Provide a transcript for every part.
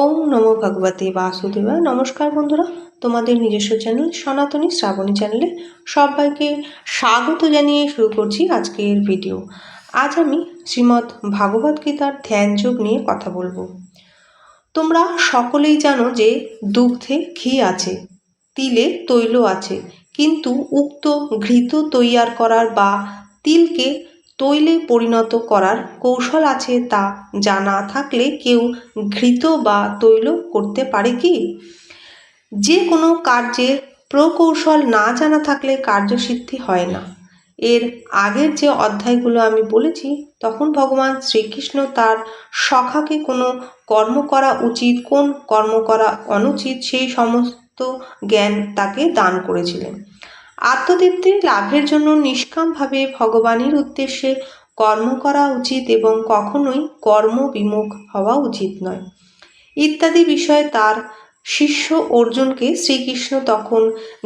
ওম নমো ভগবতে বাসুদেবা নমস্কার বন্ধুরা, তোমাদের নিজস্ব চ্যানেল সনাতনী শ্রাবণী চ্যানেলে সবাইকে স্বাগত জানিয়ে শুরু করছি আজকের ভিডিও। আজ আমি শ্রীমদ্ ভাগবত গীতার ধ্যান যোগ নিয়ে কথা বলব। তোমরা সকলেই জানো যে দুগ্ধে ঘি আছে, তিলে তৈল আছে, কিন্তু উক্ত ঘৃত তৈয়ার করার বা তিলকে তৈলে পরিণত করার কৌশল আছে তা জানা থাকলে কেউ ঘৃত বা তৈল করতে পারে কি? যে কোনো কার্যের প্রকৌশল না জানা থাকলে কার্যসিদ্ধি হয় না। এর আগের যে অধ্যায়গুলো আমি বলেছি, তখন ভগবান শ্রীকৃষ্ণ তার সখাকে কোনো কর্ম করা উচিত, কোন কর্ম করা অনুচিত, সেই সমস্ত জ্ঞান তাকে দান করেছিলেন। আত্মতৃপ্তি লাভের জন্য নিষ্কামভাবে ভগবানের উদ্দেশ্যে কর্ম করা উচিত এবং কখনোই কর্ম বিমুখ হওয়া উচিত নয়। ইত্যাদি বিষয়ে তার শিষ্য অর্জুনকে শ্রীকৃষ্ণ তখন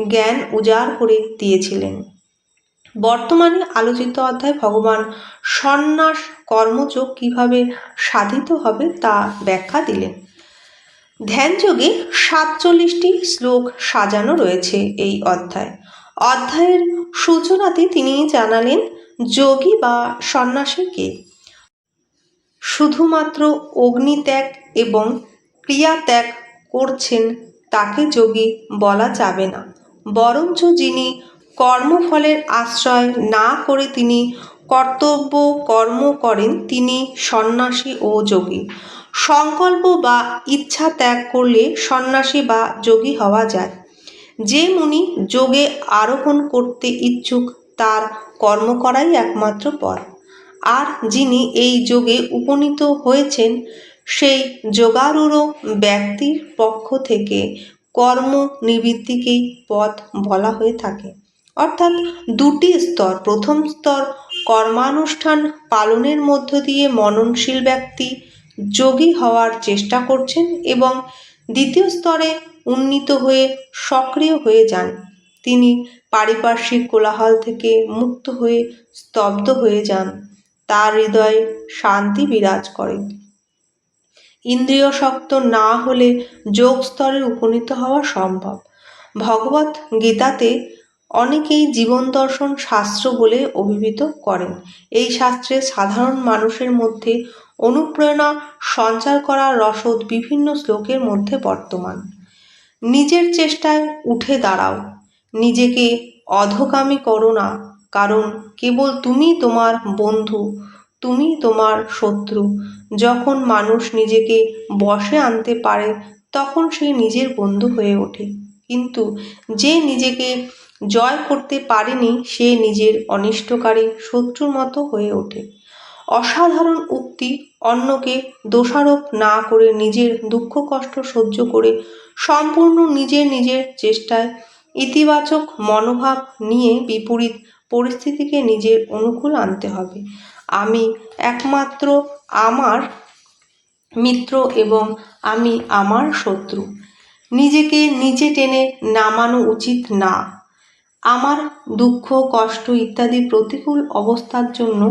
জ্ঞান উজাড় করে দিয়েছিলেন। বর্তমানে আলোচিত অধ্যায় ভগবান সন্ন্যাস কর্মযোগ কীভাবে সাধিত হবে তা ব্যাখ্যা দিলেন। ধ্যানযোগে সাতচল্লিশটি শ্লোক সাজানো রয়েছে এই অধ্যায়। অধ্যায়ের সূচনাতে তিনি জানালেন, যোগী বা সন্ন্যাসী কে? শুধুমাত্র অগ্নিত্যাগ এবং ক্রিয়াত্যাগ করছেন তাকে যোগী বলা যাবে না। বরঞ্চ যিনি কর্মফলের আশ্রয় না করে তিনি কর্তব্য কর্ম করেন, তিনি সন্ন্যাসী ও যোগী। সংকল্প বা ইচ্ছা ত্যাগ করলে সন্ন্যাসী বা যোগী হওয়া যায়। যে মুনি যোগে আরোহণ করতে ইচ্ছুক, তার কর্ম করাই একমাত্র পথ। আর যিনি এই যোগে উপনীত হয়েছেন, সেই যোগারূঢ় ব্যক্তির পক্ষ থেকে কর্ম নিবৃত্তিকেই পথ বলা হয়ে থাকে। অর্থাৎ দুটি স্তর, প্রথম স্তর কর্মানুষ্ঠান পালনের মধ্য দিয়ে মননশীল ব্যক্তি যোগী হওয়ার চেষ্টা করছেন এবং দ্বিতীয় স্তরে উন্নীত হয়ে সক্রিয় হয়ে যান। তিনি পারিপার্শ্বিক কোলাহল থেকে মুক্ত হয়ে স্তব্ধ হয়ে যান। তার হৃদয়ে শান্তি বিরাজ করে। ইন্দ্রিয় শক্ত না হলে যোগ স্তরে উপনীত হওয়া সম্ভব। ভগবত গীতাতে অনেকেই জীবন দর্শন শাস্ত্র বলে অভিহিত করেন। এই শাস্ত্রে সাধারণ মানুষের মধ্যে অনুপ্রেরণা সঞ্চার করার রসদ বিভিন্ন শ্লোকের মধ্যে বর্তমান। নিজের চেষ্টায় উঠে দাঁড়াও। নিজেকে অধগামী করো না, কারণ কেবল তুমি তোমার বন্ধু, তুমি তোমার শত্রু। যখন মানুষ নিজেকে বসে আনতে পারে, তখন সে নিজের বন্ধু হয়ে ওঠে। কিন্তু যে নিজেকে জয় করতে পারেনি, সে নিজের অনিষ্টকারী শত্রুর মতো হয়ে ওঠে। অসাধারণ উক্তি অন্যকে দোষারোপ না করে নিজের দুঃখ কষ্ট সহ্য করে সম্পূর্ণ নিজের নিজের চেষ্টায় ইতিবাচক মনোভাব নিয়ে বিপরীত পরিস্থিতিকে নিজের অনুকূল আনতে হবে। আমি একমাত্র আমার মিত্র এবং আমি আমার শত্রু। নিজেকে নিচে টেনে নামানো উচিত না। আমার দুঃখ, কষ্ট ইত্যাদি প্রতিকূল অবস্থার জন্য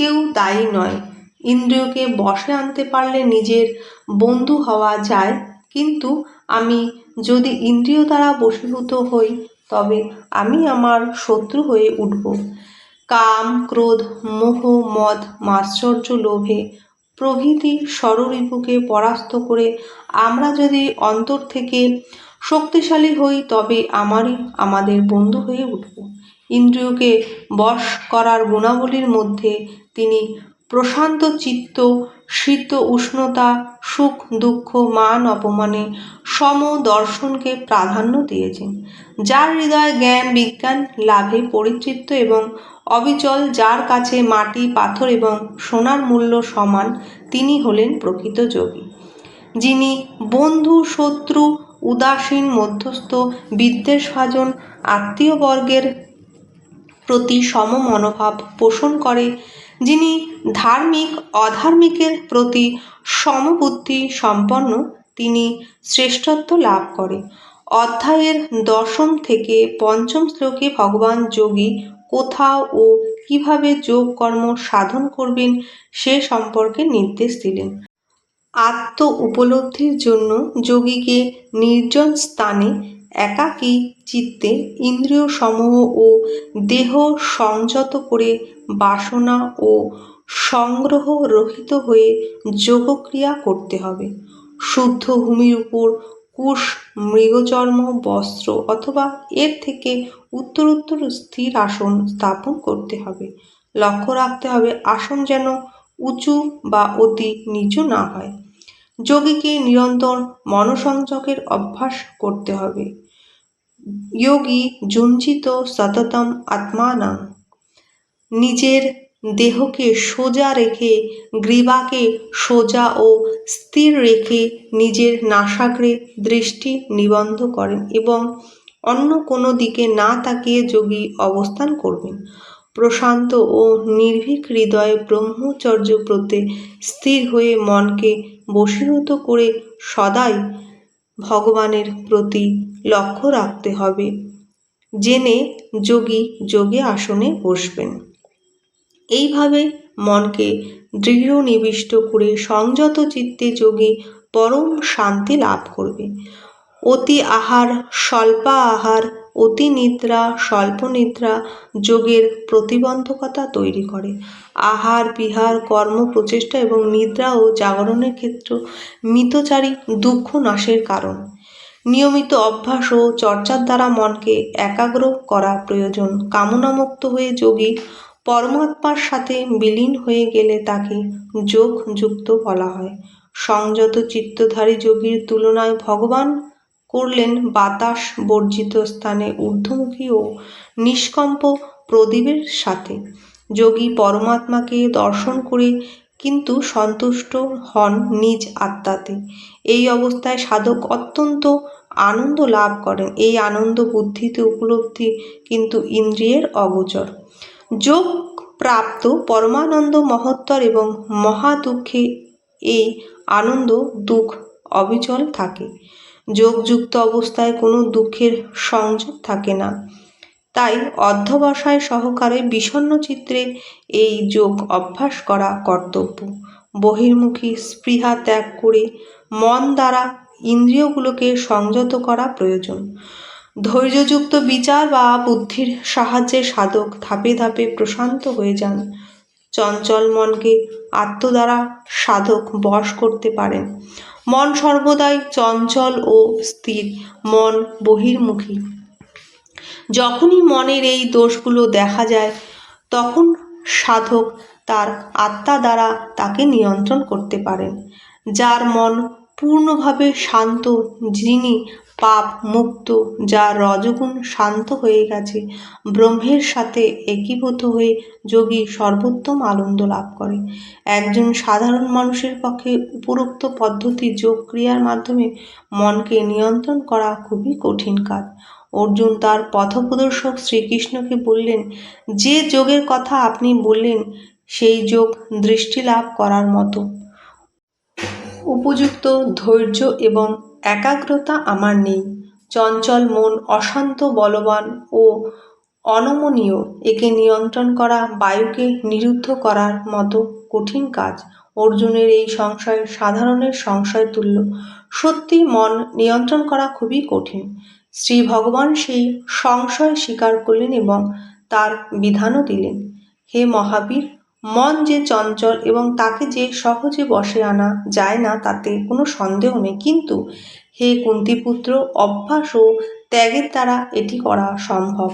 কেউ দায়ী নয়। ইন্দ্রিয়কে বশে আনতে পারলে নিজের বন্ধু হওয়া যায়। কিন্তু আমি যদি ইন্দ্রিয় দ্বারা বশীভূত হই, তবে আমি আমার শত্রু হয়ে উঠব। কাম, ক্রোধ, মোহ, মদ, মাশ্চর্য লোভে প্রভৃতি ষড়রিপুকে পরাস্ত করে আমরা যদি অন্তর থেকে শক্তিশালী হই, তবে আমারই আমাদের বন্ধু হয়ে উঠব। ইন্দ্রিয়কে বশ করার গুণাবলীর মধ্যে তিনি প্রশান্ত চিত্ত শীত উষ্ণতা, সুখ, দুঃখ, মান অপমানে সম দর্শনকে প্রাধান্য দিয়েছেন, যার হৃদয় জ্ঞান, বিজ্ঞান, লাভে পরিতৃপ্ত এবং অবিচল, যার কাছে মাটি, পাথর এবং সোনার মূল্য সমান, তিনি হলেন প্রকৃত যোগী। যিনি বন্ধু, শত্রু, উদাসীন, মধ্যস্থ, বিদ্বেষভাজন, আত্মীয়বর্গের প্রতি সম মনোভাব পোষণ করে যিনি ধার্মিক, অধার্মিকের প্রতি সমবুদ্ধি সম্পন্ন, তিনি শ্রেষ্ঠত্ব লাভ করে। অধ্যায়ের দশম থেকে পঞ্চম শ্লোকে ভগবান যোগী কোথাও ও কীভাবে যোগ কর্ম সাধন করবেন সে সম্পর্কে নির্দেশ দিলেন। আত্ম উপলব্ধির জন্য যোগীকে নির্জন স্থানে একাকী চিত্তে ইন্দ্রিয় সমূহ ও দেহ সংযত করে বাসনা ও সংগ্রহ রহিত হয়ে যোগক্রিয়া করতে হবে। শুদ্ধ ভূমির উপর কুশ মৃগচর্ম বস্ত্র অথবা এর থেকে উত্তরোত্তর স্থির আসন স্থাপন করতে হবে। লক্ষ্য রাখতে হবে আসন যেন উঁচু বা অতি নিচু না হয়। যোগীকে নিরন্তর মনসংযোগের অভ্যাস করতে হবে। যোগী যুঞ্জিত সততম আত্মানাং নিজের দেহকে সোজা রেখে, গ্রীবাকে সোজা ও স্থির রেখে নিজের নাসাগ্রে দৃষ্টি নিবন্ধ করেন এবং অন্য কোনো দিকে না তাকিয়ে যোগী অবস্থান করবেন। প্রশান্ত ও নির্ভীক হৃদয়ে ব্রহ্মচর্য প্রতে স্থির হয়ে মনকে বশীভূত করে সদাই ভগবানের প্রতি লক্ষ্য রাখতে হবে। জেনে যোগী যোগে আসনে বসবেন। এইভাবে মনকে দৃঢ় নিবিষ্ট করে সংযত চিত্তে যোগী পরম শান্তি লাভ করবে। অতি আহার স্বল্পা আহার অতি নিদ্রা স্বল্প নিদ্রা যোগের প্রতিবন্ধকতা তৈরি করে। আহার, বিহার, কর্ম, প্রচেষ্টা এবং নিদ্রা ও জাগরণের ক্ষেত্র মিতচারী দুঃখ নাশের কারণ। নিয়মিত অভ্যাস ও চর্চার দ্বারা মনকে একাগ্র করা প্রয়োজন। কামনামুক্ত হয়ে যোগী পরমাত্মার সাথে বিলীন হয়ে গেলে তাকে যোগ যুক্ত বলা হয়। সংযত চিত্তধারী যোগীর তুলনায় ভগবান করলেন বাতাস বর্জিত স্থানে ঊর্ধ্বমুখী ও নিষ্কম্প প্রদীপের সাথে। যোগী পরমাত্মাকে দর্শন করে কিন্তু সন্তুষ্ট হন নিজ আত্মাতে। এই অবস্থায় সাধক অত্যন্ত আনন্দ লাভ করেন। এই আনন্দ বুদ্ধিতে উপলব্ধি কিন্তু ইন্দ্রিয়ের অগোচর। যোগ প্রাপ্ত পরমানন্দ মহত্তর এবং মহা দুঃখে এই আনন্দ, দুঃখ, অবিচল থাকে। যোগযুক্ত অবস্থায় কোনো দুঃখের সংযোগ থাকে না। তাই অধ্যবসায় সহকারে বিষণ্ন চিত্রে এই যোগ অভ্যাস করা কর্তব্য। বহির্মুখী স্পৃহা ত্যাগ করে মন দ্বারা ইন্দ্রিয়গুলোকে সংযত করা প্রয়োজন। ধৈর্যযুক্ত বিচার বা বুদ্ধির সাহায্যে সাধক ধাপে ধাপে প্রশান্ত হয়ে যান। চঞ্চল মনকে আত্মদ্বারা সাধক বশ করতে পারেন। মন সর্বদাই চঞ্চল ও স্থির, মন বহির্মুখী। যখনই মনের এই দোষগুলো দেখা যায়, তখন সাধক তার আত্মা দ্বারা তাকে নিয়ন্ত্রণ করতে পারেন, যার মন পূর্ণভাবে শান্ত, যিনি পাপ মুক্ত, যা রজগুণ শান্ত হয়ে গেছে। ব্রহ্মের সাথে একীভূত হয়ে যোগী সর্বোত্তম আনন্দ লাভ করে। একজন সাধারণ মানুষের পক্ষে উপরোক্ত পদ্ধতি যোগ ক্রিয়ার মাধ্যমে মনকে নিয়ন্ত্রণ করা খুবই কঠিন কাজ। অর্জুন তার পথপ্রদর্শক শ্রীকৃষ্ণকে বললেন, যে যোগের কথা আপনি বললেন, সেই যোগ দৃষ্টি লাভ করার মতো। উপযুক্ত ধৈর্য এবং একাগ্রতা আমার নেই। চঞ্চল মন অশান্ত বলবান ও অনমনীয়। একে নিয়ন্ত্রণ করা বায়ুকে নিরুদ্ধ করার মতো কঠিন কাজ। অর্জুনের এই সংশয় সাধারণের সংশয় তুল্য। সত্যি মন নিয়ন্ত্রণ করা খুবই কঠিন। শ্রী ভগবান সেই সংশয় স্বীকার করলেন এবং তার বিধানও দিলেন। হে মহাবীর মন যে চঞ্চল এবং তাকে যে সহজে বসে আনা যায় না, তাতে কোনো সন্দেহ নেই। কিন্তু হে কুন্তিপুত্র, অভ্যাস ও ত্যাগের দ্বারা এটি করা সম্ভব।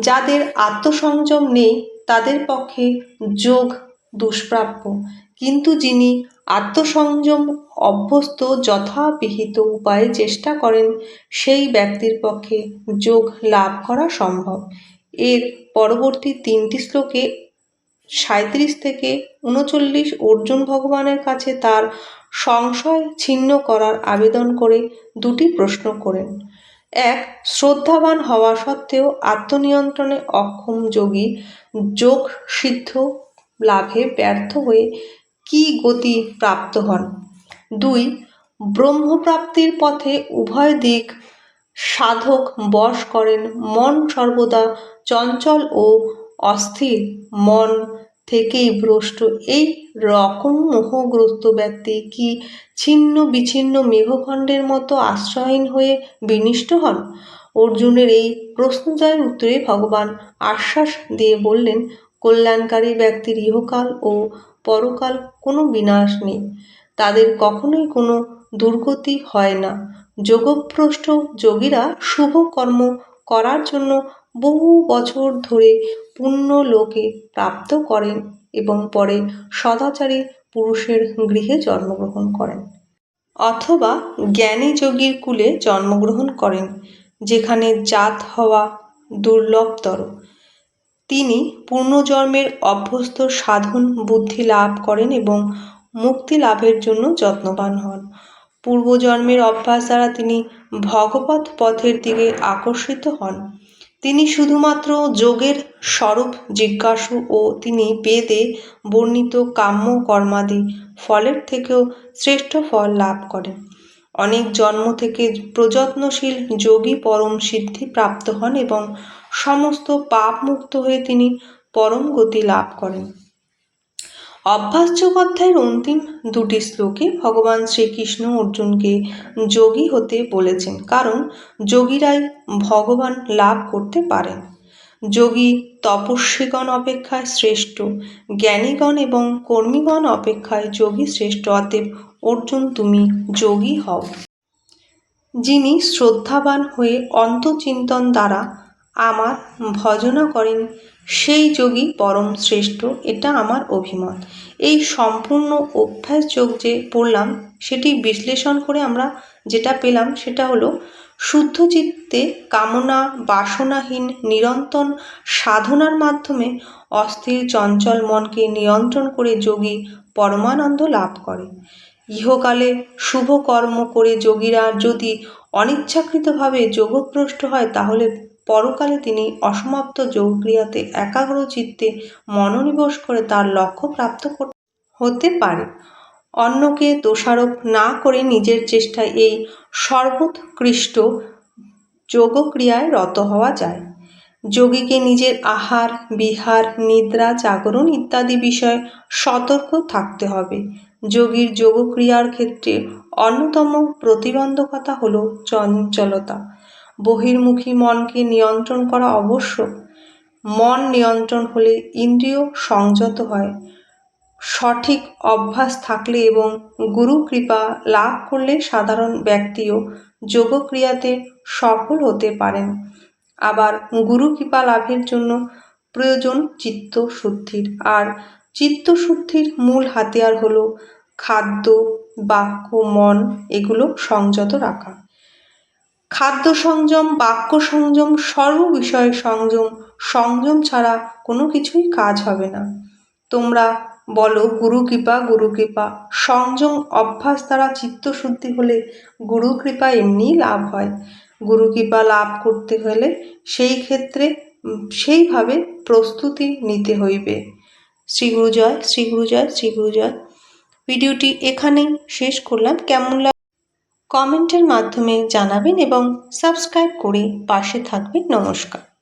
যাদের আত্মসংযম নেই, তাদের পক্ষে যোগ দুষ্প্রাপ্য। কিন্তু যিনি আত্মসংযম অভ্যস্ত যথাবিহিত উপায়ে চেষ্টা করেন, সেই ব্যক্তির পক্ষে যোগ লাভ করা সম্ভব। এর পরবর্তী তিনটি শ্লোকে সাঁত্রিশ থেকে উনচল্লিশ অর্জুন ভগবানের কাছে তার সংশয় ছিন্ন করার আবেদন করে দুটি প্রশ্ন করেন। এক, শ্রদ্ধাবান হওয়া সত্ত্বেও আত্মনিয়ন্ত্রণে অক্ষম যোগী যোগ সিদ্ধ লাভে ব্যর্থ হয়ে কি গতি প্রাপ্ত হন? দুই, ব্রহ্মপ্রাপ্তির পথে উভয় দিক সাধক বশ করেন, মন সর্বদা চঞ্চল ও অস্থির, মন থেকেই ভ্রষ্ট। এই রকম মোহগ্রস্ত ব্যক্তি কি ছিন্ন বিচ্ছিন্ন মেঘখণ্ডের মতো আশ্রয়হীন হয়ে বিনিষ্ট হন? অর্জুনের এই প্রশ্নজয়ের উত্তরে ভগবান আশ্বাস দিয়ে বললেন, কল্যাণকারী ব্যক্তির ইহকাল ও পরকাল কোনো বিনাশ নেই। তাদের কখনোই কোনো দুর্গতি হয় না। যোগভ্রষ্ট যোগীরা শুভ কর্ম করার জন্য বহু বছর ধরে পুণ্য লোকে প্রাপ্ত করেন এবং পরে সদাচারী পুরুষের গৃহে জন্মগ্রহণ করেন। অথবা জ্ঞানী যোগীর কুলে জন্মগ্রহণ করেন, যেখানে জাত হওয়া দুর্লভতর। তিনি পূর্ণজন্মের অভ্যস্ত সাধন বুদ্ধি লাভ করেন এবং মুক্তি লাভের জন্য যত্নবান হন। পূর্বজন্মের অভ্যাস দ্বারা তিনি ভগবত পথের দিকে আকর্ষিত হন। তিনি শুধুমাত্র যোগের স্বরূপ জিজ্ঞাসু ও তিনি বেদে বর্ণিত কাম্য কর্মাদি ফলের থেকেও শ্রেষ্ঠ ফল লাভ করেন। অনেক জন্ম থেকে প্রযত্নশীল যোগী পরম সিদ্ধি প্রাপ্ত হন এবং সমস্ত পাপ মুক্ত হয়ে তিনি পরম গতি লাভ করেন। অভ্যাসযোগ অধ্যায়ের অন্তিম দুটি শ্লোকে ভগবান শ্রীকৃষ্ণ অর্জুনকে যোগী হতে বলেছেন, কারণ যোগীরাই ভগবান লাভ করতে পারেন। যোগী তপস্বীগণ অপেক্ষায় শ্রেষ্ঠ, জ্ঞানীগণ এবং কর্মীগণ অপেক্ষায় যোগী শ্রেষ্ঠ। অতএব অর্জুন, তুমি যোগী হও। যিনি শ্রদ্ধাবান হয়ে অন্তচিন্তন দ্বারা আমার ভজনা করেন সেই যোগী পরম শ্রেষ্ঠ, এটা আমার অভিমত। এই সম্পূর্ণ অভ্যাস যোগ যে পড়লাম, সেটি বিশ্লেষণ করে আমরা যেটা পেলাম সেটা হলো, শুদ্ধ চিত্তে কামনা, বাসনাহীন, নিরন্তর সাধনার মাধ্যমে অস্থির, চঞ্চল মনকে নিয়ন্ত্রণ করে যোগী পরমানন্দ লাভ করে। ইহকালে শুভ কর্ম করে যোগীরা যদি অনিচ্ছাকৃতভাবে যোগভ্রষ্ট হয়, তাহলে পরকালে তিনি অসমাপ্ত যোগক্রিয়াতে একাগ্র চিত্তে মনোনিবেশ করে তার লক্ষ্য প্রাপ্ত হতে পারে। অন্যকে দোষারোপ না করে নিজের চেষ্টায় এই সর্বোৎকৃষ্ট যোগক্রিয়ায় রত হওয়া যায়। যোগীকে নিজের আহার, বিহার, নিদ্রা, জাগরণ ইত্যাদি বিষয়ে সতর্ক থাকতে হবে। যোগীর যোগক্রিয়ার ক্ষেত্রে অন্যতম প্রতিবন্ধকতা হল চঞ্চলতা। বহির্মুখী মনকে নিয়ন্ত্রণ করা আবশ্যক মন নিয়ন্ত্রণ হলে ইন্দ্রিয় সংযত হয়। সঠিক অভ্যাস থাকলে এবং গুরু কৃপা লাভ করলে সাধারণ ব্যক্তিও যোগক্রিয়াতে সফল হতে পারেন। আবার গুরু কৃপা লাভের জন্য প্রয়োজন চিত্ত শুদ্ধির। আর চিত্তশুদ্ধির মূল হাতিয়ার হলো খাদ্য, বাক্য, মন এগুলো সংযত রাখা। খাদ্য সংযম বাক্য সংযম সর্ব বিষয়ে সংযম সংযম ছাড়া কোনো কিছুই কাজ হবে না। তোমরা বলো, গুরু কৃপা গুরু কৃপা। সংযম, অভ্যাস দ্বারা চিত্তশুদ্ধি হলে গুরু কৃপা এমনিই লাভ হয়। গুরু কৃপা লাভ করতে হলে সেই ক্ষেত্রে সেইভাবে প্রস্তুতি নিতে হইবে। শ্রী গুরু জয় শ্রী গুরু জয় শ্রী গুরু জয় ভিডিওটি এখানেই শেষ করলাম। কেমন কমেন্টের মাধ্যমে জানাবেন এবং সাবস্ক্রাইব করে পাশে থাকবেন। নমস্কার।